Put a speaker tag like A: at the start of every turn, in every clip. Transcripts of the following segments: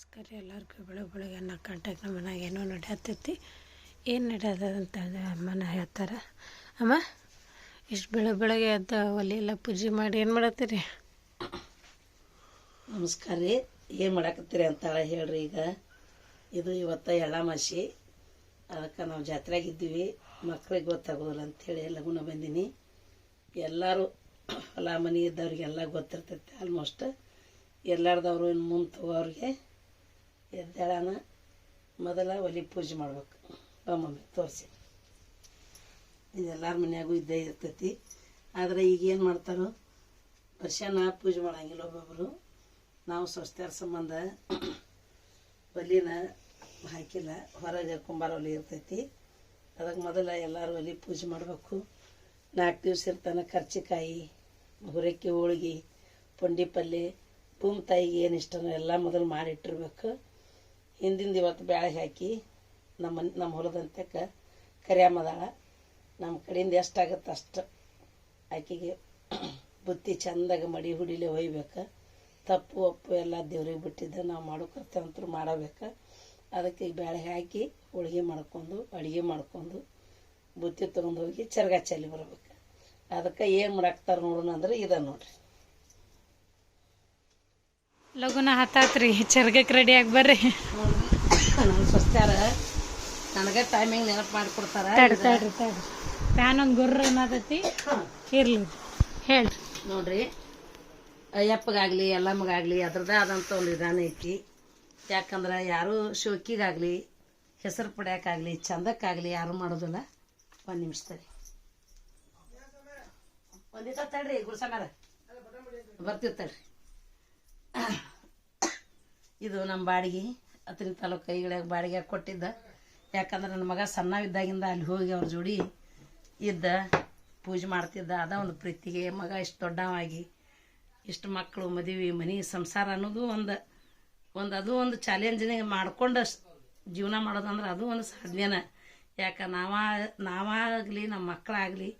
A: ನಮಸ್ಕಾರ ರೀ ಎಲ್ಲರಿಗೂ. ಬೆಳಗ್ಗೆ ಬೆಳಗ್ಗೆ ಅನ್ನೋ ಕಾಂಟ್ಯಾಕ್ಟ್ ನಮ್ಮ ಮನ್ಯಾಗ ಏನೋ ನಡೆಯತ್ತೈತಿ ಏನು ನಡೆಯದ ಅಂತ ಅಮ್ಮನ ಹೇಳ್ತಾರೆ, ಅಮ್ಮ, ಇಷ್ಟು ಬೆಳಗ್ಗೆ ಬೆಳಗ್ಗೆ ಎದ್ದು ಒಲೆ ಎಲ್ಲ ಪೂಜೆ ಮಾಡಿ ಏನು ಮಾಡತ್ತೀರಿ?
B: ನಮಸ್ಕಾರ ರೀ. ಏನು ಮಾಡಾಕತ್ತೀರಿ ಅಂತಾಳೆ ಹೇಳ್ರಿ ಈಗ. ಇದು ಇವತ್ತು ಎಳ್ಳಮಾಸಿ ಅದಕ್ಕೆ ನಾವು ಜಾತ್ರೆಗಿದ್ದೀವಿ ಮಕ್ಳಿಗೆ ಗೊತ್ತಾಗೋದಿಲ್ಲ ಅಂಥೇಳಿ ಲಗುನ ಬಂದೀನಿ. ಎಲ್ಲರೂ ಹೊಲ ಮನೆ ಇದ್ದವ್ರಿಗೆಲ್ಲ ಗೊತ್ತಿರ್ತೈತೆ. ಆಲ್ಮೋಸ್ಟ್ ಎಲ್ಲಾರ್ದವ್ರು ಇನ್ನು ಮುಂದೆ ತಗೋವ್ರಿಗೆ ಎದ್ದೇಳನ ಮೊದಲ ಒಲಿ ಪೂಜೆ ಮಾಡ್ಬೇಕು. ಬಾ ಮಮ್ಮಿ ತೋರಿಸಿ ಇದೆಲ್ಲರ ಮನ್ಯಾಗೂ ಇದ್ದೇ ಇರ್ತೈತಿ. ಆದರೆ ಈಗ ಏನು ಮಾಡ್ತಾರೋ, ವರ್ಷನ ಪೂಜೆ ಮಾಡಂಗಿಲ್ಲ ಒಬ್ಬೊಬ್ಬರು ನಾವು ಸ್ವಸ್ಥರ ಸಂಬಂಧ ಒಲಿನ ಹಾಕಿಲ್ಲ. ಹೊರಗೆ ಕುಂಬಾರ ಒಲಿ ಇರ್ತೈತಿ. ಅದಕ್ಕೆ ಮೊದಲ ಎಲ್ಲರೂ ಒಲಿ ಪೂಜೆ ಮಾಡಬೇಕು. ನಾಲ್ಕು ದಿವ್ಸ ಇರ್ತಾನೆ ಕರ್ಚಿಕಾಯಿ ಹುರಕ್ಕಿ ಹೋಳ್ಗಿ, ಪುಂಡಿ ಪಲ್ಯ ಭೂಮಿ ತಾಯಿಗೆ ಏನು ಇಷ್ಟನೋ ಎಲ್ಲ ಮೊದಲು ಮಾಡಿಟ್ಟಿರ್ಬೇಕು. ಹಿಂದಿಂದ ಇವತ್ತು ಬ್ಯಾಳೆ ಹಾಕಿ ನಮ್ಮ ನಮ್ಮ ಹೊಲದಂತಕ್ಕ ಕರಿಯಮ್ಮದಾಳ ನಮ್ಮ ಕಡೆಯಿಂದ ಎಷ್ಟಾಗತ್ತೆ ಅಷ್ಟು ಆಕೆಗೆ ಬುತ್ತಿ ಚಂದಾಗ ಮಡಿ ಹುಡಿಲೆ ಒಯ್ಬೇಕು ತಪ್ಪು ಒಪ್ಪು ಎಲ್ಲ ದೇವ್ರಿಗೆ ಬಿಟ್ಟಿದ್ದ ನಾವು ಮಾಡೋ ಕರ್ತವ್ಯಂತರು ಮಾಡಬೇಕು. ಅದಕ್ಕೆ ಬೇಳೆ ಹಾಕಿ ಹೋಳ್ಗೆ ಮಾಡ್ಕೊಂಡು, ಅಡುಗೆ ಮಾಡ್ಕೊಂಡು ಬುತ್ತಿ ತೊಗೊಂಡು ಹೋಗಿ ಚರ್ಗ ಚೆಲ್ಲಿ ಬರ್ಬೇಕು. ಅದಕ್ಕೆ ಏನು ಮಾಡಾಕ್ತಾರೆ ನೋಡೋಣ ಅಂದ್ರೆ ಇದೆ ನೋಡ್ರಿ.
A: ಲಗುನ ಹತ್ತಾತ್ರಿ. ಚರ್ಗಕ್ಕೆ ರೆಡಿಯಾಗಿ ಬರ್ರಿ.
B: ನಮ್ಮ ಸ್ವಸ್ಥ್ಯಾರ ನನಗೆ ಟೈಮಿಂಗ್ ನೆನಪು ಮಾಡಿಕೊಡ್ತಾರೆ
A: ಫ್ಯಾನ್ ಒಂದು ಗುರ್ರ ಅನ್ನತೈತಿ. ಇರ್ಲಿ. ಹೇಳ್ರಿ.
B: ನೋಡ್ರಿ ಅಯ್ಯಪ್ಪಗಾಗಲಿ ಎಲ್ಲಮ್ಮಗಾಗಲಿ ಅದ್ರದ್ದೇ ಆದಂಥ ಒಂದು ವಿಧಾನ ಐತಿ. ಯಾಕಂದ್ರೆ ಯಾರು ಶೋಕಿಗಾಗಲಿ ಹೆಸರು ಪಡ್ಯಾಕಾಗಲಿ ಚಂದಕ್ಕಾಗಲಿ ಯಾರು ಮಾಡೋದಿಲ್ಲ. ಒಂದು ನಿಮಿಷ ತಡಿ. ಒಂದಿತ್ತ ತಡ್ರಿ ಗುಡ್ಸಮ್ಯಾರ. ಬರ್ತೀವಿ ತಡ್ರಿ. ಇದು ನಮ್ಮ ಬಾಡಿಗೆ ಹತ್ತನೇ ತಾಲೂಕು ಕೈಗಳಿಗೆ ಬಾಡಿಗೆ ಕೊಟ್ಟಿದ್ದ? ಯಾಕಂದ್ರೆ ನನ್ನ ಮಗ ಸಣ್ಣವಿದ್ದಾಗಿಂದ ಅಲ್ಲಿ ಹೋಗಿ ಅವ್ರ ಜೋಡಿ ಇದ್ದ, ಪೂಜೆ ಮಾಡ್ತಿದ್ದ. ಅದ ಒಂದು ಪ್ರೀತಿಗೆ ಮಗ ಇಷ್ಟು ದೊಡ್ಡವಾಗಿ, ಇಷ್ಟು ಮಕ್ಕಳು ಮದುವೆ, ಮನೆ, ಸಂಸಾರ ಅನ್ನೋದು ಒಂದು ಒಂದು ಅದು ಒಂದು ಚಾಲೆಂಜನಿಗೆ ಮಾಡ್ಕೊಂಡು ಜೀವನ ಮಾಡೋದಂದ್ರೆ ಅದು ಒಂದು ಸಾಧನೆನ ಯಾಕೆ ನಾವ, ನಾವಾಗಲಿ ನಮ್ಮ ಮಕ್ಕಳಾಗಲಿ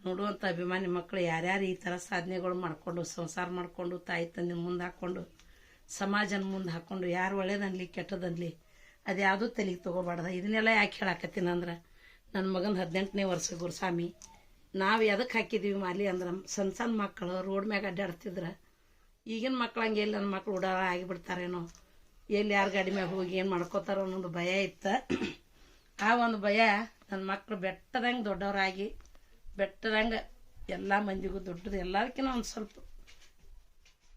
B: ನೋಡುವಂಥ ಅಭಿಮಾನಿ ಮಕ್ಕಳು ಯಾರ್ಯಾರು ಈ ಥರ ಸಾಧನೆಗಳು ಮಾಡಿಕೊಂಡು, ಸಂಸಾರ ಮಾಡಿಕೊಂಡು, ತಾಯಿ ತಂದೆ ಮುಂದೆ ಹಾಕ್ಕೊಂಡು ಸಮಾಜನ ಮುಂದೆ ಹಾಕ್ಕೊಂಡು ಯಾರು ಒಳ್ಳೇದನ್ಲಿ ಕೆಟ್ಟದನ್ಲಿ ಅದು ಯಾವುದೂ ತಲೆಗೆ ತೊಗೋಬಾರ್ದು. ಇದನ್ನೆಲ್ಲ ಯಾಕೆ ಹೇಳಾಕತ್ತೀನಿ ಅಂದ್ರೆ ನನ್ನ ಮಗನ ಹದಿನೆಂಟನೇ ವರ್ಷ ಗುರುಸ್ವಾಮಿ, ನಾವು ಎದಕ್ಕೆ ಹಾಕಿದ್ದೀವಿ ಮಾಲಿ ಅಂದ್ರೆ ಸಣ್ಣ ಸಣ್ಣ ಮಕ್ಕಳು ರೋಡ್ ಮ್ಯಾಗ ಅಡ್ಡಾಡ್ತಿದ್ರೆ, ಈಗಿನ ಮಕ್ಳು ಹಂಗೆ ಎಲ್ಲಿ ನನ್ನ ಮಕ್ಳು ಉಡಾರ ಆಗಿಬಿಡ್ತಾರೇನೋ, ಎಲ್ಲಿ ಯಾರು ಗಾಡಿ ಮ್ಯಾಗ ಹೋಗಿ ಏನು ಮಾಡ್ಕೋತಾರೋ ಅನ್ನೋದು ಭಯ ಇತ್ತು. ಆ ಒಂದು ಭಯ ನನ್ನ ಮಕ್ಕಳು ಬೆಟ್ಟದಂಗೆ ದೊಡ್ಡವರಾಗಿ, ಬೆಟ್ಟದಂಗೆ ಎಲ್ಲ ಮಂದಿಗೂ ದೊಡ್ಡದು ಎಲ್ಲದಕ್ಕಿಂತ ಒಂದು ಸ್ವಲ್ಪ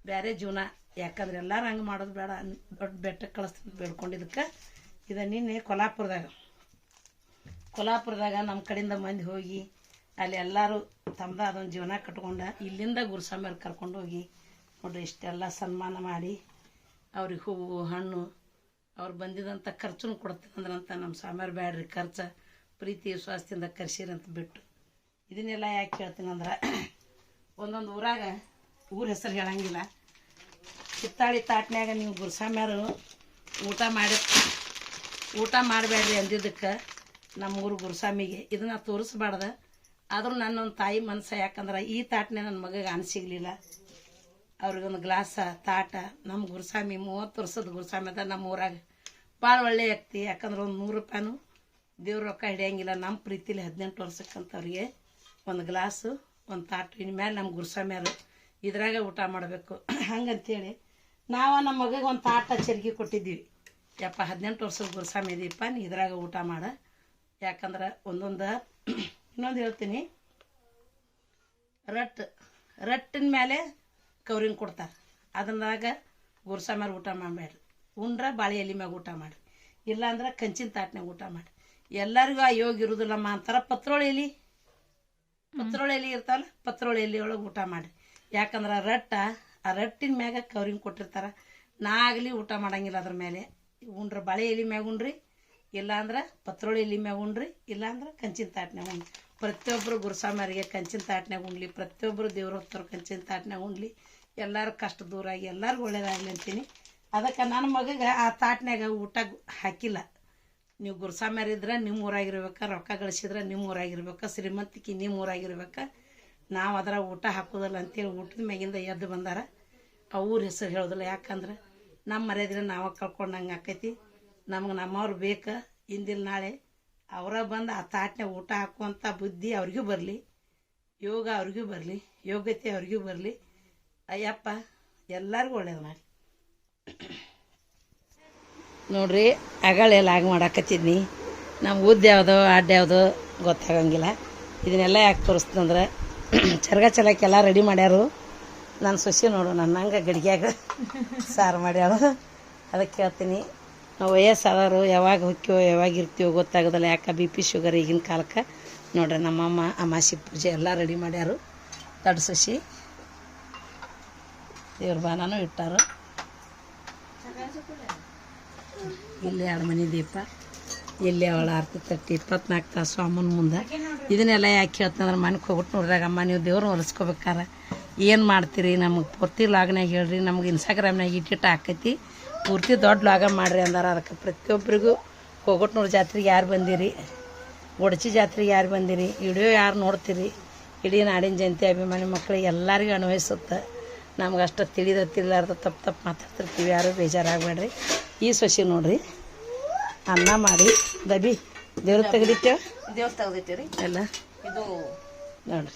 B: ಬೇರೆ ಜೀವನ ಯಾಕಂದ್ರೆ ಎಲ್ಲರೂ ಹಂಗೆ ಮಾಡೋದು ಬೇಡ ದೊಡ್ಡ ಬೆಟ್ಟಕ್ಕೆ ಕಳಿಸ್ತೀನಿ ಬೇಡ್ಕೊಂಡಿದ್ದಕ್ಕೆ. ಇದು ನಿನ್ನೆ ಕೊಲ್ಹಾಪುರದಾಗ. ಕೊಲ್ಹಾಪುರದಾಗ ನಮ್ಮ ಕಡೆಯಿಂದ ಮಂದಿ ಹೋಗಿ, ಅಲ್ಲಿ ಎಲ್ಲರೂ ತಮ್ಮದ ಅದೊಂದು ಜೀವನ ಕಟ್ಕೊಂಡ, ಇಲ್ಲಿಂದ ಗುರುಸ್ವಾಮಿಯವ್ರು ಕರ್ಕೊಂಡು ಹೋಗಿ ನೋಡ್ರಿ ಇಷ್ಟೆಲ್ಲ ಸನ್ಮಾನ ಮಾಡಿ, ಅವ್ರಿಗೆ ಹೂವು, ಹಣ್ಣು, ಅವ್ರು ಬಂದಿದ್ದಂಥ ಖರ್ಚನ್ನು ಕೊಡ್ತೀನಿ ಅಂದ್ರಂತ ನಮ್ಮ ಸ್ವಾಮಿಯವ್ರು ಬ್ಯಾಡ್ರಿ, ಖರ್ಚ, ಪ್ರೀತಿ, ವಿಶ್ವಾಸದಿಂದ ಕರ್ಸಿರಂತ ಬಿಟ್ಟು. ಇದನ್ನೆಲ್ಲ ಯಾಕೆ ಹೇಳ್ತೀನಿ ಅಂದ್ರೆ ಒಂದೊಂದು ಊರಾಗ, ಊರ ಹೆಸರು ಹೇಳಂಗಿಲ್ಲ. ಹಿತ್ತಾಳಿ ತಾಟ್ನ್ಯಾಗ ನೀವು ಗುರ್ಸಾಮ್ಯಾರು ಊಟ ಮಾಡಿ, ಊಟ ಮಾಡಬೇಡ್ರಿ ಅಂದಿದ್ದಕ್ಕೆ ನಮ್ಮ ಊರು ಗುರುಸ್ವಾಮಿಗೆ ಇದನ್ನ ತೋರಿಸ್ಬಾರ್ದ. ಆದರೂ ನನ್ನೊಂದು ತಾಯಿ ಮನಸ್ಸು ಯಾಕಂದ್ರೆ ಈ ತಾಟ್ನೆ ನನ್ನ ಮಗಗೆ ಅನಿಸಿಗ್ಲಿಲ್ಲ ಅವ್ರಿಗೊಂದು ಗ್ಲಾಸ, ತಾಟ ನಮ್ಮ ಗುರುಸ್ವಾಮಿ ಮೂವತ್ತು ವರ್ಷದ ಗುರುಸ್ವಾಮಿ ಅದ ನಮ್ಮ ಊರಾಗ. ಭಾಳ ಒಳ್ಳೆ ವ್ಯಕ್ತಿ. ಯಾಕಂದ್ರೆ ಒಂದು ನೂರು ರೂಪಾಯಿನೂ ದೇವ್ರ ರೊಕ್ಕ ಹಿಡಿಯಂಗಿಲ್ಲ. ನಮ್ಮ ಪ್ರೀತಿಲಿ ಹದಿನೆಂಟು ವರ್ಷಕ್ಕಂಥವ್ರಿಗೆ ಒಂದು ಗ್ಲಾಸು, ಒಂದು ತಾಟು. ಇನ್ಮೇಲೆ ನಮ್ಮ ಗುರುಸ್ವಾಮಿಯರು ಇದ್ರಾಗ ಊಟ ಮಾಡಬೇಕು. ಹಂಗಂತೇಳಿ ನಾವು ನಮ್ಮ ಮಗಗೆ ಒಂದು ತಾಟ ಚರ್ಗಿ ಕೊಟ್ಟಿದ್ದೀವಿ. ಯಪ್ಪ, ಹದಿನೆಂಟು ವರ್ಷದ ಗುರುಸ್ವಾಮಿ ಇದೀಪ್ಪ, ನೀ ಇದ್ರಾಗ ಊಟ ಮಾಡ. ಯಾಕಂದ್ರೆ ಒಂದೊಂದು ಇನ್ನೊಂದು ಹೇಳ್ತೀನಿ. ರಟ್, ರಟ್ಟಿನ ಮೇಲೆ ಕವ್ರಿನ ಕೊಡ್ತಾರೆ ಅದನ್ನಾಗ ಗುರುಸ್ವಾಮಿಯವ್ರು ಊಟ ಮಾಡಬೇಡ್ರಿ ಉಂಡ್ರೆ ಬಾಳೆ ಎಲೆ ಮ್ಯಾಗ ಊಟ ಮಾಡಿ ಇಲ್ಲಾಂದ್ರೆ ಕಂಚಿನ ತಾಟ್ನಾಗ ಊಟ ಮಾಡಿ ಎಲ್ಲರಿಗೂ ಆ ಯೋಗ ಇರುವುದಿಲ್ಲಮ್ಮ ಅಂತಾರ, ಪತ್ರೋಳಿ ಎಲೆ. ಪತ್ರೋಳಿ ಎಲೆ ಇರ್ತಾವಲ್ಲ, ಪತ್ರೋಳಿ ಎಲೆ ಒಳಗೆ ಊಟ ಮಾಡಿ ಯಾಕಂದ್ರೆ ರಟ್ಟ ಆ ರಟ್ಟಿನ ಮ್ಯಾಗ ಕವ್ರಿಂಗ್ ಕೊಟ್ಟಿರ್ತಾರ. ನಾ ಆಗಲಿ ಊಟ ಮಾಡಂಗಿಲ್ಲ ಅದ್ರ ಮೇಲೆ. ಉಂಡ್ರ ಬಳೆ ಎಲೆ ಮ್ಯಾಗ ಉಣ್ರಿ ಇಲ್ಲಾಂದ್ರೆ ಪತ್ರೊಳಿ ಎಲೆ ಮ್ಯಾಗ ಉಣ್ರಿ ಇಲ್ಲಾಂದ್ರೆ ಕಂಚಿನ ತಾಟ್ನ್ಯಾಗ ಉಣ್ರಿ ಪ್ರತಿಯೊಬ್ಬರು ಗುರುಸ್ವಾಮಿಯರಿಗೆ ಕಂಚಿನ ತಾಟ್ನ್ಯಾಗ ಉಣ್ಲಿ ಪ್ರತಿಯೊಬ್ಬರು ದೇವ್ರ ಹೋಗ್ತಾರ ಕಂಚಿನ ತಾಟ್ನ್ಯಾಗ ಉಣ್ಲಿ ಎಲ್ಲರೂ ಕಷ್ಟ ದೂರ ಆಗಿ ಎಲ್ಲರಿಗೂ ಒಳ್ಳೇದಾಗಲಿ ಅಂತೀನಿ. ಅದಕ್ಕೆ ನನ್ನ ಮಗಗೆ ಆ ತಾಟ್ನ್ಯಾಗ ಊಟ ಹಾಕಿಲ್ಲ. ನೀವು ಗುರುಸ್ವಾಮ್ಯರಿದ್ರೆ, ನಿಮ್ಮ ಊರಾಗಿರ್ಬೇಕು, ರೊಕ್ಕ ಗಳಿಸಿದ್ರೆ, ನಿಮ್ಮ ಊರಾಗಿರ್ಬೇಕು, ಶ್ರೀಮಂತಿಕೆ ನಿಮ್ಮ ಊರಾಗಿರ್ಬೇಕು, ನಾವು ಅದರ ಊಟ ಹಾಕೋದಲ್ಲ ಅಂತೇಳಿ ಊಟದ ಮ್ಯಾಗಿಂದ ಎದ್ದು ಬಂದಾರ. ಆ ಊರ ಹೆಸರು ಹೇಳೋದಿಲ್ಲ. ಯಾಕಂದ್ರೆ ನಮ್ಮ ಮರ್ಯಾದಿನ ನಾವು ಕಳ್ಕೊಂಡಂಗೆ ಆಕೈತಿ. ನಮ್ಗೆ ನಮ್ಮವ್ರು ಬೇಕು. ಇಂದಿಲ್ಲ ನಾಳೆ ಅವರ ಬಂದು ಆ ತಾಟ್ನೆ ಊಟ ಹಾಕುವಂಥ ಬುದ್ಧಿ ಅವ್ರಿಗೂ ಬರಲಿ, ಯೋಗ ಅವ್ರಿಗೂ ಬರಲಿ, ಯೋಗ್ಯತೆ ಅವ್ರಿಗೂ ಬರಲಿ. ಅಯ್ಯಪ್ಪ, ಎಲ್ಲರಿಗೂ ಒಳ್ಳೇದು ಮಾಡಿ. ನೋಡ್ರಿ, ಅಗಳೆಲ್ಲ ಆಗ ಮಾಡಾಕತ್ತಿದ್ನಿ. ನಮ್ಮ ಉದ್ದ ಯಾವುದೋ, ಅಡ್ಡ ಯಾವುದೋ ಗೊತ್ತಾಗಂಗಿಲ್ಲ. ಇದನ್ನೆಲ್ಲ ಯಾಕೆ ತೋರಿಸ್ತಂದ್ರೆ ಚರ್ಗ ಚಲಕ್ಕೆಲ್ಲ ರೆಡಿ ಮಾಡ್ಯಾರು. ನಾನು ಸೊಸಿ ನೋಡು ನನ್ನ ಹಂಗೆ ಗಡಿಗ್ಯಾಗ ಸಾರು ಮಾಡ್ಯಾಳು. ಅದಕ್ಕೆ ಹೇಳ್ತೀನಿ ನಾವು ವಯಸ್ಸಾದವರು, ಯಾವಾಗ ಹೊಕ್ಕಿವೋ ಯಾವಾಗ ಇರ್ತೀವೋ ಗೊತ್ತಾಗೋದಿಲ್ಲ, ಯಾಕೆ ಬಿ ಪಿ ಶುಗರ್ ಈಗಿನ ಕಾಲಕ್ಕೆ? ನೋಡ್ರಿ, ನಮ್ಮಮ್ಮ ಅಮಾಸಿ ಪೂಜೆ ಎಲ್ಲ ರೆಡಿ ಮಾಡ್ಯಾರು. ದೊಡ್ಡ ಸೊಸಿ. ದೇವ್ರ ಬಾನೂ ಇಟ್ಟಾರು. ಇಲ್ಲಿ ಎರಡು ಮನೆ ದೀಪ. ಇಲ್ಲಿ ಅವಳ ಆರತಿ ತಟ್ಟಿ ಇಪ್ಪತ್ನಾಲ್ಕು ತಾಸು ಅಮ್ಮನ ಮುಂದೆ. ಇದನ್ನೆಲ್ಲ ಯಾಕೆ ಹೇಳ್ತಂದ್ರೆ ಮನೆಗೆ ಹೋಗ್ಬಿಟ್ಟು ನೋಡಿದಾಗ ಅಮ್ಮ, ನೀವು ದೇವ್ರನ್ನ ಹೊಲಿಸ್ಕೋಬೇಕಾರ ಏನು ಮಾಡ್ತೀರಿ? ನಮಗೆ ಪೂರ್ತಿ ಲಾಗ್ನಾಗ ಹೇಳ್ರಿ ನಮ್ಗೆ ಇನ್ಸ್ಟಾಗ್ರಾಮ್ನಾಗ ಇಟ್ಟಿಟ್ಟು ಹಾಕೈತಿ. ಪೂರ್ತಿ ದೊಡ್ಡ ಲಾಗ ಮಾಡ್ರಿ ಅಂದಾರ. ಅದಕ್ಕೆ ಪ್ರತಿಯೊಬ್ಬರಿಗೂ ಹೋಗೋಟ್ನೂರು ಜಾತ್ರೆಗೆ ಯಾರು ಬಂದಿರಿ? ಒಡಚಿ ಜಾತ್ರೆಗೆ ಯಾರು ಬಂದಿರಿ? ವಿಡಿಯೋ ಯಾರು ನೋಡ್ತೀರಿ? ಇಡೀ ನಾಡಿನ ಜಯಂತಿ ಅಭಿಮಾನಿ ಮಕ್ಕಳಿಗೆ ಎಲ್ಲರಿಗೂ ಅನ್ವಯಿಸುತ್ತೆ ನಮ್ಗೆ ಅಷ್ಟು ತಿಳಿದ ತಿಳಿಲಾರ್ದ ತಪ್ಪು ತಪ್ಪು ಮಾತಾಡ್ತಿರ್ತೀವಿ. ಯಾರು ಬೇಜಾರಾಗಬೇಡ್ರಿ. ಈ ಸೊಸಿ ನೋಡ್ರಿ. ಅನ್ನ ಮಾಡಿ ದಬಿ. ದೇವ್ರ ತೆಗೆದಿಟ್ಟೇವ
C: ದೇವ್ರ ತೆಗ್ದೈತಿ ರೀ
B: ಎಲ್ಲ.
C: ಇದು
B: ನೋಡ್ರಿ.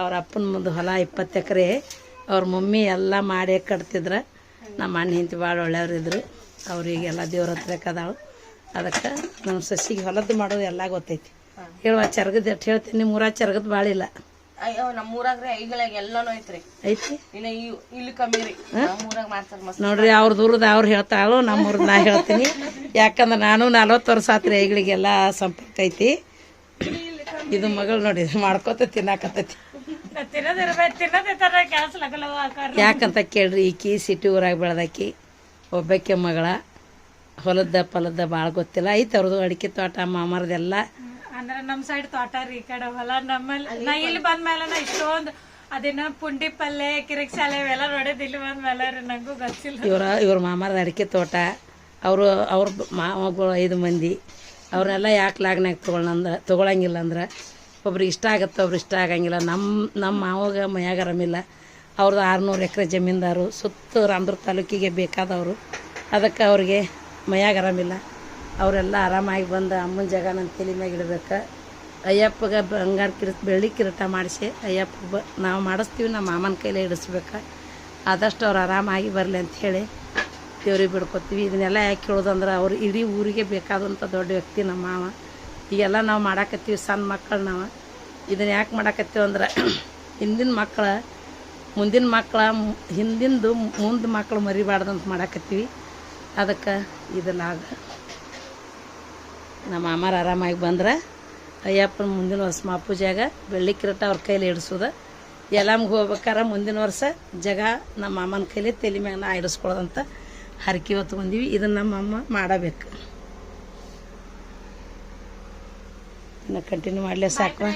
B: ಅವ್ರ ಅಪ್ಪನ ಮುಂದೆ ಹೊಲ ಇಪ್ಪತ್ತು ಎಕರೆ ಅವ್ರ ಮಮ್ಮಿ ಎಲ್ಲ ಮಾಡಿ ಕಟ್ತಿದ್ರ. ನಮ್ಮ ಅಣ್ಣ ಹಿಂತಿ ಭಾಳ ಒಳ್ಳೆಯವ್ರಿದ್ರು ಅವ್ರಿಗೆಲ್ಲ ದೇವ್ರ ಹತ್ರ ಕದಾಳು ಅದಕ್ಕೆ ನಮ್ಮ ಸಸಿಗೆ ಹೊಲದ್ದು ಮಾಡೋದು ಎಲ್ಲ ಗೊತ್ತೈತಿ. ಹೇಳುವ ಚರ್ಗದ ಎಷ್ಟು ಹೇಳ್ತೀನಿ ಮೂರ ಚರ್ಗದ ಭಾಳ ಇಲ್ಲ.
C: ಅಯ್ಯೋ ಐಗಳಾಗ ಎಲ್ಲಾನು ಐತ್ರಿ
B: ಐತಿ?
C: ಇನ್ನ ಇಲ್ಲಿ ಕಮ್ಮಿ ರೀ. ನಮ್ಮೂರಾಗ ಮಾಡ್ತಾರ ಮಸ್ತ್
B: ನೋಡ್ರಿ ಅವ್ರ ದೂರದ ಅವ್ರು ಹೇಳ್ತಾಳು ನಮ್ಮೂರ್ದು ನಾ ಹೇಳ್ತೀನಿ. ಯಾಕಂದ್ರೆ ನಾನು ನಲ್ವತ್ತು ವರ್ಷ ಆತ್ರಿ ಐಗಳಿಗೆಲ್ಲ ಸಂಪರ್ಕ ಐತಿ. ಇದು ಮಗಳು ನೋಡಿ ಮಾಡ್ಕೋತ ತಿನ್ನಾಕತ್ತೈತಿ. ಯಾಕಂತ ಕೇಳ್ರಿ ಈಕಿ ಸಿಟಿ ಊರಾಗ ಬೆಳೆದಾಕಿ ಒಬ್ಬಕ್ಕೆ ಮಗಳ ಹೊಲದ ಪಲದ ಭಾಳ ಗೊತ್ತಿಲ್ಲ. ಐತೆ ಅವ್ರದ್ದು ಅಡಿಕೆ ತೋಟ ಮಾಮರದೆಲ್ಲ.
A: ಅಂದ್ರೆ ನಮ್ಮ ಸೈಡ್ ತೋಟ ರೀ ಈ ಕಡೆ ಹೊಲ. ನಮ್ಮಲ್ಲಿ ನಾ ಇಲ್ಲಿ ಬಂದ್ಮೇಲೆ ನಾ ಇಷ್ಟೊಂದು ಅದೇನ ಪುಂಡಿ ಪಲ್ಲೆ ಕಿರಿಕ್ ಶಾಲೆ ಇವೆಲ್ಲ ನೋಡಿದ್ ಇಲ್ಲಿ ಬಂದ್ಮೇಲೆ ರೀ ನಂಗೂ ಗೊತ್ತಿಲ್ಲ.
B: ಇವರ ಇವ್ರ ಮಾಮರದ ಅಡಿಕೆ ತೋಟ. ಅವರು ಅವ್ರ ಮಾಮಗಳು ಐದು ಮಂದಿ. ಅವ್ರನ್ನೆಲ್ಲ ಯಾಕೆ ಲಾಗ್ನಾಗ ತೊಗೊಳಂದ ತೊಗೊಳಂಗಿಲ್ಲ ಅಂದ್ರೆ, ಒಬ್ರಿಗೆ ಇಷ್ಟ ಆಗುತ್ತೆ ಒಬ್ರು ಇಷ್ಟ ಆಗಂಗಿಲ್ಲ. ನಮ್ಮ ನಮ್ಮ ಮಾವಾಗ ಮಯಾಗ ಅರಮಿಲ್ಲ ಅವ್ರದ್ದು ಆರುನೂರು ಎಕರೆ ಜಮೀನ್ದಾರು ಸುತ್ತ ರಾಮದುರ್ಗ ತಾಲೂಕಿಗೆ ಬೇಕಾದವರು. ಅದಕ್ಕೆ ಅವ್ರಿಗೆ ಮೈಯಾಗ ಅರಾಮಿಲ್ಲ ಅವರೆಲ್ಲ ಆರಾಮಾಗಿ ಬಂದು ಅಮ್ಮನ ಜಾಗ ನನ್ನ ತಲೆ ಮ್ಯಾಗ ಇಡ್ಬೇಕು. ಅಯ್ಯಪ್ಪಗೆ ಬಂಗಾರ ಕಿರಿತ ಬೆಳ್ಳಿ ಕಿರೀಟ ಮಾಡಿಸಿ ಅಯ್ಯಪ್ಪ ಬ, ನಾವು ಮಾಡಿಸ್ತೀವಿ ನಮ್ಮ ಮಾಮನ ಕೈಲೇ ಇಡಿಸ್ಬೇಕು. ಆದಷ್ಟು ಅವ್ರು ಆರಾಮಾಗಿ ಬರಲಿ ಅಂತ ಹೇಳಿ ದೇವ್ರಿಗೆ ಬಿಡ್ಕೊತೀವಿ. ಇದನ್ನೆಲ್ಲ ಯಾಕೆ ಹೇಳೋದಂದ್ರೆ ಅವ್ರು ಇಡೀ ಊರಿಗೆ ಬೇಕಾದಂಥ ದೊಡ್ಡ ವ್ಯಕ್ತಿ ನಮ್ಮ ಮಾವ. ಈಗೆಲ್ಲ ನಾವು ಮಾಡಾಕತ್ತೀವಿ ಸಣ್ಣ ಮಕ್ಕಳು ನಾವು. ಇದನ್ನ ಯಾಕೆ ಮಾಡಾಕತ್ತೀವಿ ಅಂದ್ರೆ ಹಿಂದಿನ ಮಕ್ಕಳ ಮುಂದಿನ ಮಕ್ಕಳ ಹಿಂದಿಂದು ಮುಂದೆ ಮಕ್ಕಳು ಮರಿಬಾರ್ದಂತ ಮಾಡಾಕತ್ತೀವಿ. ಅದಕ್ಕೆ ಇದನ್ನಾಗ ನಮ್ಮ ಮಾಮಾರು ಆರಾಮಾಗಿ ಬಂದ್ರೆ ಅಯ್ಯಪ್ಪನ ಮುಂದಿನ ವರ್ಷ ಮಾಪೂಜೆಯಾಗ ಬೆಳ್ಳಿ ಕಿರೀಟ ಅವ್ರ ಕೈಲಿ ಇಡಿಸೋದು. ಎಲ್ಲಮ್ಗೆ ಹೋಗ್ಬೇಕಾರೆ ಮುಂದಿನ ವರ್ಷ ಜಗ ನಮ್ಮ ಮಾಮನ ಕೈಲಿ ತಲೆ ಮ್ಯಾಗ ನಾ ಇಡಿಸ್ಕೊಳ್ಳೋದಂತ ಹರಕೆ ಹೊತ್ತು ಬಂದೀವಿ. ಇದನ್ನು ನಮ್ಮಮ್ಮ ಮಾಡಬೇಕು. ಇನ್ನು ಕಂಟಿನ್ಯೂ ಮಾಡಲೇ ಸಾಕು.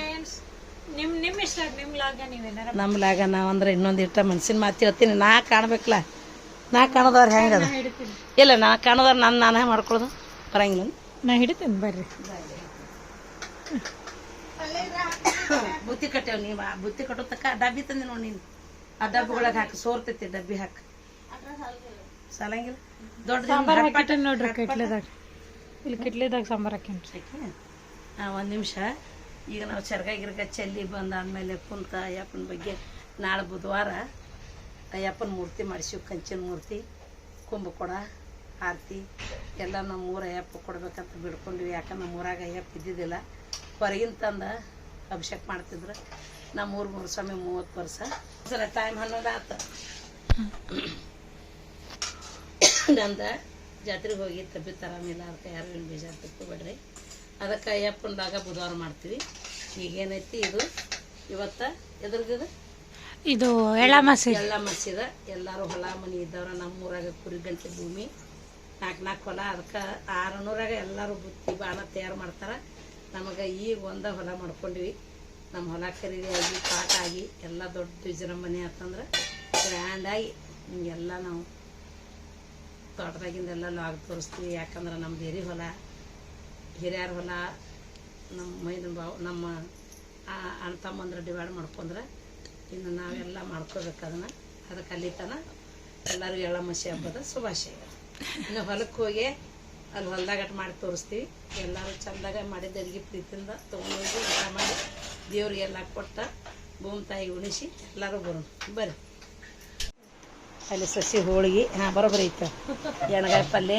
A: ನಿಮ್ಮ ನಿಮ್ಮ ಇಷ್ಟ ನಿಮ್ಮ ಲಾಗ ನೀವೇನಾರ
B: ನಮ್ಮಲಾಗ ನಾವು ಅಂದ್ರೆ ಇನ್ನೊಂದು ಇಟ್ಟ ಮನ್ಸಿನ ಮಾತು ಹೇಳ್ತೀನಿ. ನಾ ಕಾಣ್ಬೇಕಲ್ಲ ನಾ ಕಾಣದವ್ರು ಹೆಂಗದ ಇಲ್ಲ ನಾ ಕಾಣದವ್ರು ನಾನು ನಾನೇ ಮಾಡ್ಕೊಳ್ಳೋದು ಬರಂಗಿಲ್ಲ
A: ನಾ ಹಿಡಿತೀನಿ ಬರ್ರಿ.
B: ಬುತ್ತಿ ಕಟ್ಟೇವ್ ನೀವು. ಆ ಬುತ್ತಿ ಕಟ್ಟೋ ತಕ್ಕ ಡಬ್ಬಿ ತಂದಿ ನೋಡಿ ನೀನು. ಆ ಡಬ್ಬಿಗೊಳಗೆ ಹಾಕಿ ಸೋರ್ತೈತಿ ಡಬ್ಬಿ ಹಾಕಿ. ಸಾಲಂಗಿಲ್ಲ. ದೊಡ್ಡ
A: ಸಾಂಬಾರ್ ನೋಡ್ರಿ ಕಿಟ್ಲೆದಾಗ. ಇಲ್ಲಿ ಕಿಟ್ಲೆದಾಗ ಸಾಂಬಾರ್ ಆ
B: ಒಂದು ನಿಮಿಷ. ಈಗ ನಾವು ಚರ್ಗ ಗಿರ್ಗ ಚೆಲ್ಲಿ ಬಂದಾದ್ಮೇಲೆ ಕುಂತ ಅಯ್ಯಪ್ಪನ ಬಗ್ಗೆ ನಾಳೆ ಬುಧವಾರ ಅಯ್ಯಪ್ಪನ ಮೂರ್ತಿ ಮಾಡಿಸಿವಿ ಕಂಚಿನ ಮೂರ್ತಿ ಕುಂಭಕೊಡ ಆರತಿ ಎಲ್ಲ ನಮ್ಮ ಊರ ಅಯ್ಯಪ್ಪ ಕೊಡ್ಬೇಕಂತ ಬಿಡ್ಕೊಂಡ್ವಿ. ಯಾಕಂದ್ರೆ ನಮ್ಮ ಊರಾಗ ಅಯ್ಯಪ್ಪ ಇದ್ದಿದ್ದಿಲ್ಲ. ಹೊರಗಿನ ತಂದ ಅಭಿಷೇಕ ಮಾಡ್ತಿದ್ರು. ನಮ್ಮ ಊರು ಮೂರು ಸ್ವಾಮಿ ಮೂವತ್ತು ವರ್ಷ. ಸರ ಟೈಮ್ ಹನ್ನೊಂದು ಆತ ನಂದ ಜಾತ್ರೆಗೆ ಹೋಗಿ ತಬ್ಬಿತ್ತು ಆರಾಮಿಲ್ಲ ಅದಕ್ಕೆ ಯಾರು ಏನು ಬೇಜಾರು ತಿಳ್ಕೊಬೇಡ್ರಿ ಅದಕ್ಕೆ ಅಯ್ಯಪ್ಪನದಾಗ ಬುಧವಾರ ಮಾಡ್ತೀವಿ. ಈಗೇನೈತಿ ಇದು? ಇವತ್ತ ಎದುರ್ಗಿದು?
A: ಇದು ಎಳ್ಳಮಾಸಿ
B: ಎಳ್ಳಮಾಸಿದ ಮಸಿದ. ಎಲ್ಲರೂ ಹೊಲ ಮನೆ ಇದ್ದವ್ರ ನಮ್ಮೂರಾಗ ಕುರಿ ಗಂಟೆ ಭೂಮಿ. ನಾಲ್ಕು ನಾಲ್ಕು ಹೊಲ. ಅದಕ್ಕೆ ಆರುನೂರಾಗ ಎಲ್ಲರೂ ಬುತ್ತಿ ಬಾಣ ತಯಾರು ಮಾಡ್ತಾರೆ. ನಮಗೆ ಈಗ ಒಂದ ಹೊಲ ಮಾಡ್ಕೊಂಡ್ವಿ. ನಮ್ಮ ಹೊಲ ಖರೀದಿ ಆಗಿ ಪಾಠ ಆಗಿ ಎಲ್ಲ ದೊಡ್ಡ ವಿಜೃಂಭಣೆ ಆತಂದ್ರೆ ಗ್ರ್ಯಾಂಡಾಗಿ ಹಿಂಗೆಲ್ಲ ನಾವು ತೋಟದಾಗಿಂದೆಲ್ಲ ಲಾಗ್ ತೋರಿಸ್ತೀವಿ. ಯಾಕಂದ್ರೆ ನಮ್ಮ ಬೇರೆ ಹೊಲ, ಹಿರಿಯರ ಹೊಲ, ನಮ್ಮ ಮೈದನ ಬಾವು, ನಮ್ಮ ಅಣ್ಣ ತಮ್ಮಂದ್ರೆ ಡಿವೈಡ್ ಮಾಡ್ಕೊಂಡ್ರೆ ಇನ್ನು ನಾವೆಲ್ಲ ಮಾಡ್ಕೋಬೇಕು ಅದನ್ನು. ಅದಕ್ಕೆ ಅಲ್ಲಿ ತನ ಎಲ್ಲರಿಗೂ ಎಳ್ಳಮಸಿ ಹಬ್ಬದ ಶುಭಾಶಯ ಇನ್ನು ಹೊಲಕ್ಕೆ ಹೋಗಿ ಅಲ್ಲಿ ಹೊಲ್ದಾಗ ಮಾಡಿ ತೋರಿಸ್ತೀವಿ. ಎಲ್ಲರೂ ಚಂದಾಗ ಮಾಡಿ ಅಡುಗೆ ಪ್ರೀತಿಯಿಂದ ತೊಗೊಂಡೋಗಿ ಊಟ ಮಾಡಿ ದೇವ್ರಿಗೆಲ್ಲ ಕೊಟ್ಟ ಭೂಮಿ ತಾಯಿ ಉಣಿಸಿ ಎಲ್ಲರೂ ಬರೋಣ. ಬರ್ರಿ. ಅಲ್ಲಿ ಸಸಿ ಹೋಳಿಗೆ, ಹಾಂ, ಬರೋಬ್ಬರಿ ಐತೆ ಎಣ್ಗಾಯಿ ಪಲ್ಯ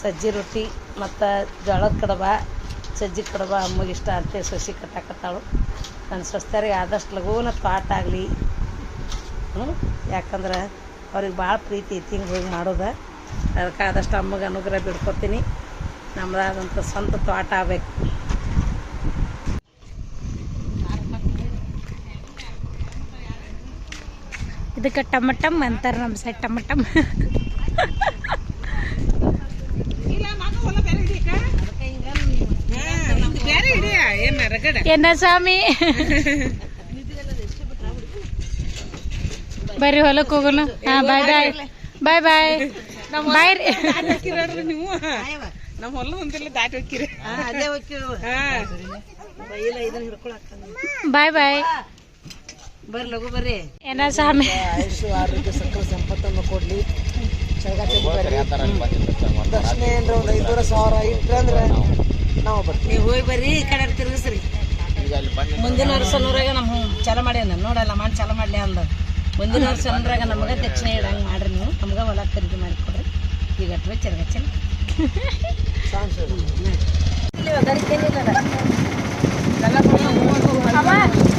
B: ಸಜ್ಜಿ ರೊಟ್ಟಿ, ಮತ್ತು ಜೋಳದ ಕಡಬ, ಸಜ್ಜಿ ಕಡಬ ಅಮ್ಮಗೆ ಇಷ್ಟ ಅಂತ ಸಸಿ ಕಟ್ಟಾಕತ್ತಾಳು. ನನ್ನ ಸ್ವಸ್ಥರಿಗೆ ಆದಷ್ಟು ಲಘೂನ ಪಾಠ ಆಗಲಿ. ಹ್ಞೂ ಯಾಕಂದ್ರೆ ಅವ್ರಿಗೆ ಭಾಳ ಪ್ರೀತಿ ಐತಿ ಹಿಂಗೆ ಹೋಗಿ ಮಾಡೋದು. ಅದಕ್ಕೆ ಆದಷ್ಟು ಅಮ್ಮಗೆ ಅನುಗ್ರಹ ಬಿಡ್ಕೊತೀನಿ. ನಮ್ಮದಾದಂಥ ಸ್ವಂತ ತೋಟ ಆಗ್ಬೇಕು.
A: ಇದಕ್ಕೆ ಟಮಟಮ್ ಅಂತಾರೆ ನಮ್ಮ ಸೈಡ್ ಟಮಟಮ್. ಏನ ಸ್ವಾಮಿ? ಬರ್ರಿ ಹೊಲಕ್ಕೆ ಹೋಗೋಣ. ಹಾ ಬಾಯ್ ಬಾಯ್ ಬಾಯ್ ಬಾಯ್ ಬಾಯ್ ರೀ.
C: ನೀವು. ನಮ್ಮ ಹೊಲ ಒಂದಿಲ್ಲ ದಾಟಿ ಹೋಗಿರಿ
A: ಬಾಯ್ ಬಾಯ್
B: ಬರ್ರಿ ಲಗು ಬರ್ರಿ.
A: ಏನ ಸ್ವಾಮಿ?
B: ಆಯುಷು ಆರೋಗ್ಯ ಸಕಲ ಸಂಪತ್ತನ್ನು ಕೊಡ್ಲಿ. ದಕ್ಷಿಣ ಏನ್ರ ಒಂದು ಐದೂವರೆ ಸಾವಿರ ಇಟ್ರಂದ್ರೆ ನಾವು ಬರ್ತೀವಿ. ನೀವು ಹೋಗಿ ಬರ್ರಿ ಈ ಕಡೆ ತಿರುಗಿಸ್ರಿ. ಮುಂದಿನ ವರ್ಷ ನೂರಾಗ ನಮ್ಮ ಚಾಲ ಮಾಡ್ಯಾನ ನೋಡಲ್ಲ ಮಾಡಿ ಚಾಲ ಮಾಡ್ಲಿ ಅಂದ. ಮುಂದಿನ ವರ್ಷ ನೂರಾಗ ನಮಗೆ ದಕ್ಷಿಣ ಇಡಂಗೆ ಮಾಡ್ರಿ ನೀವು. ನಮ್ಗೆ ಹೊಲ ಖರೀದಿ ಮಾಡಿ ಕೊಡ್ರಿ. ಈಗ ಅಟ್ವೆ ಚರಗಚ್ಚಲ್
A: ಬರ್ರಿ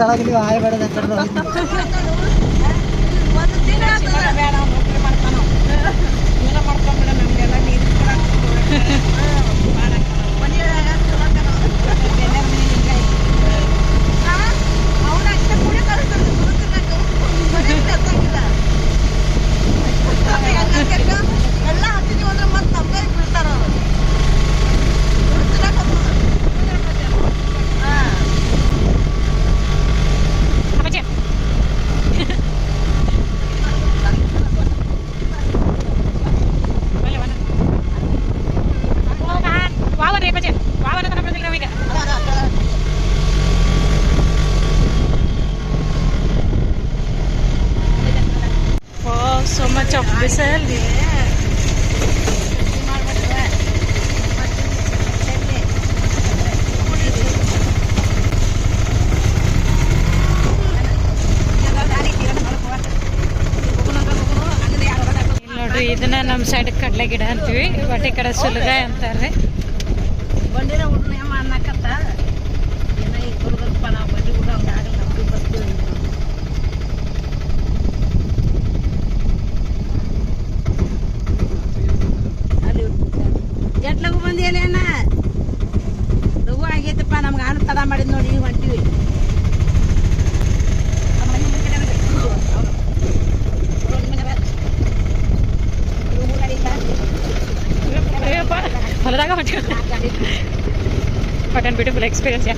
A: కొత్త ఆగిలి ఎక్కడ ಸೈಡ್ ಕಡಲೆ ಗಿಡ ಅಂತೀವಿ. ಬಟ್ ಕಡೆ ಸುಲಗಾಯ ಅಂತಾರೆ.
B: ಬಂಡಿನ ಹುಡುಗ ಏಮ ಅನ್ನಕತ್ತ ಏನ ಈಗ ಹುಡುಗಪ್ಪ ನಾವು ಬಂಡಿ ಹುಡುಗ ಹಂಗೆ ಆಗಲ್ಲ, ನಮ್ಗೆ ಬರ್ತೀವಿ ಅಲ್ಲಿ ಜಟ್ ಲಘು ಬಂದಿಯಲ್ಲ ಲಘು ಆಗೈತಪ್ಪ, ನಮ್ಗೆ ಹಣ್ಣು ತಡ ಮಾಡಿದ್ ನೋಡಿ ಹೊಂಟಿವಿ ಆ ಮನೆ ಮುಂದ್ಗಡೆ ಬರ್ರಿ. ಅವ್ರು. ರೋಡ್ ಮೇಲೆ ಬರ್ರಿ. ಲಘು ಗಾಡಿ ಐತಾ?
A: ಅಯ್ಯಪ್ಪ ಹೊಲದಾಗ ಹೊಟ್ಟಿ ಬಟ್ ಬ್ಯೂಟಿಫುಲ್ ಎಕ್ಸ್ಪೀರಿಯನ್ಸ್ ಯಾ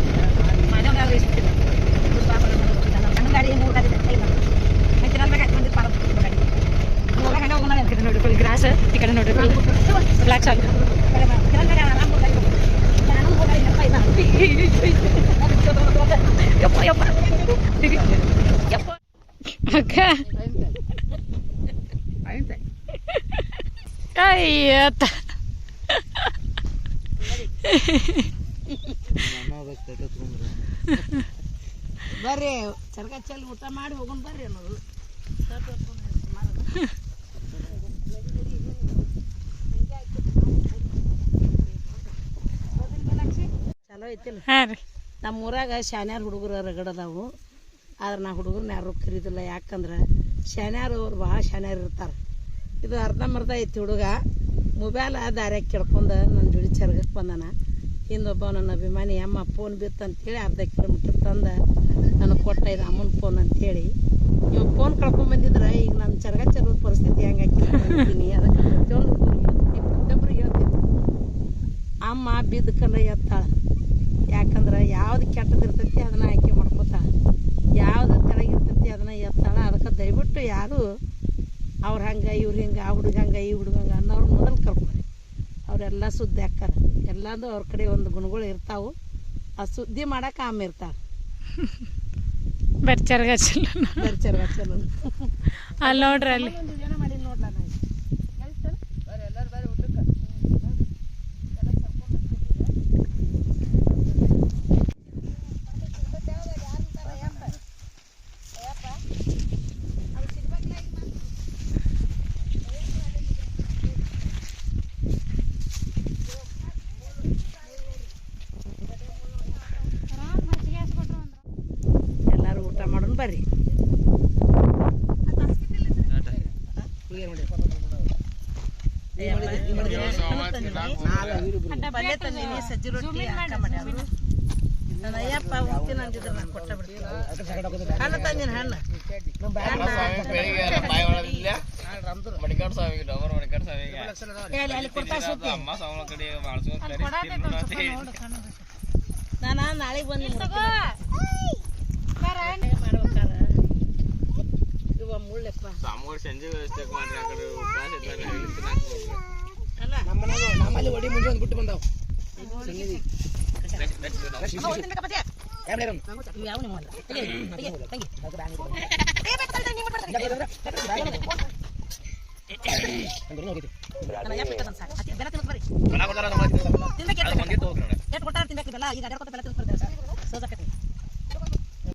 A: ಈ ಕಡೆ ನೋಡ್ರಿ ಫುಲ್ ಗ್ರಾಸ್ ಈ ಕಡೆ ನೋಡ್ರಿ ಫುಲ್ ಬ್ಲ್ಯಾಕ್ ಸಾಲ್ ಯಪ್ಪ ಯಪ್ಪ ಯಪ್ಪ ಅಕ್ಕ ಅಯ್ಯತ್ತ
B: ಬರ್ರಿ ಚರ್ಗ ಚೆಲ್ಲಿ ಊಟ ಮಾಡಿ ಹೋಗೋಣ ಬರ್ರಿ ಅನ್ನೋದು. ಚಲೋ ಐತಿಲ್ಲ
A: ಹಾಂ ರೀ.
B: ನಮ್ಮ ಊರಾಗ ಶಾನ್ಯಾರ ಹುಡುಗರು ರಗಡದಾವು ಆದ್ರೆ ನಾ ಹುಡುಗರನ್ನ ಯಾರು ಕರೀದಿಲ್ಲ. ಯಾಕಂದ್ರೆ ಶಾನ್ಯಾರು ಅವ್ರು ಭಾಳ ಶಾನ್ಯಾರು ಇರ್ತಾರೆ. ಇದು ಅರ್ಧಂಬರ್ಧ ಐತಿ ಹುಡುಗ. ಮೊಬೈಲ್ ದಾರ್ಯಾಗ ಕೇಳ್ಕೊಂಡು ನನ್ನ ಜೋಡಿ ಚರ್ಗಕ್ಕೆ ಬಂದಾನ. ಹಿಂದೊಬ್ಬ ನನ್ನ ಅಭಿಮಾನಿ, ಅಮ್ಮ ಫೋನ್ ಬಿತ್ತು ಅಂತೇಳಿ ಅರ್ಧ ಕಿಲೋಮೀಟ್ರ್ ತಂದು ನನಗೆ ಕೊಟ್ಟ ಇದು ಅಮ್ಮನ ಫೋನ್ ಅಂತೇಳಿ. ನೀವು ಫೋನ್ ಕಳ್ಕೊಂಡ್ ಬಂದಿದ್ರೆ, ಈಗ ನನ್ನ ಚರ್ಗ ಚರ್ಗದ ಪರಿಸ್ಥಿತಿ ಹೆಂಗೆ ಹಾಕಿದ್ದೀನಿ ಅದಕ್ಕೆ ಪ್ರತಿಯೊಂದು ಪ್ರತಿಯೊಬ್ಬರು ಹೇಳ್ತೀನಿ. ಅಮ್ಮ, ಬಿದ್ದ ಕಲ್ಲ ಎತ್ತಾಳ. ಯಾಕಂದ್ರೆ ಯಾವ್ದು ಕೆಟ್ಟದಿರ್ತೈತಿ ಅದನ್ನ ಆಯ್ಕೆ ಮಾಡ್ಕೋತಾಳೆ. ಯಾವ್ದು ಕೆಳಗಿರ್ತೈತಿ ಅದನ್ನ ಎತ್ತಾಳ. ಅದಕ್ಕೆ ದಯವಿಟ್ಟು ಯಾರು ಅವ್ರು ಹಂಗೆ ಇವ್ರು ಹಿಂಗೆ ಆ ಹುಡುಗ ಹಂಗೆ ಈ ಹುಡುಗ ಹಂಗೆ ಅನ್ನೋರು ಮೊದಲು ಕರ್ಕೊರಿ ಅವರೆಲ್ಲ ಸುದ್ದಿ ಹಾಕ್ಕಾರ ಎಲ್ಲಾದು ಅವ್ರ ಕಡೆ ಒಂದು ಗುಣಗಳು ಇರ್ತಾವು. ಆ ಸುದ್ದಿ ಮಾಡಕ್ಕೆ ಆಮೇಲೆ ಬೆರ್ಚರ್ಗ
A: ಬರ್ಚರ್ಗಚ್ಚಲ್ಲ
B: ಬರ್ಚರ್ ಚಲೋ
A: ಅಲ್ಲಿ ನೋಡ್ರಿ ಅಲ್ಲಿ
B: ಮಾಡಿ ನೋಡ್ಲಾ ನಾ ಎಲ್ಲರೂ ಊಟ ಮಾಡೋಣ ಬರ್ರಿ ಸಜ್ಜಿ ರೊಟ್ಟಿ ನನ್ನ ನಾನು ಮುಳ್ಳೆಪ್ಪ
D: ಸ್ವಾಮಿಗಳು ಸಂಜೆ ವ್ಯವಸ್ಥೆ ಮಾಡ್ರಿ ಆ ಕಡೆ ಉಪವಾಸ ಇದ್ದಾರೆ ಇಲ್ಲಿ ತಿನ್ನಾಕ್ ಹೋಗ್ರಿ.
B: ಅಲ್ಲ.
E: ನಮ್ಮಲ್ಲಿ ಒಡಿ ಮುಂಜಾನೆ ಬಿಟ್ಟು ಬಂದಾವ್.
B: ಅಯ್ಯಪ್ಪ ಇಕ್ಕದನ್ ಸಾಕು. ಅತಿ ಬೆಲ್ಲ.
D: ಒಳಗ್ ಹೋದಾರ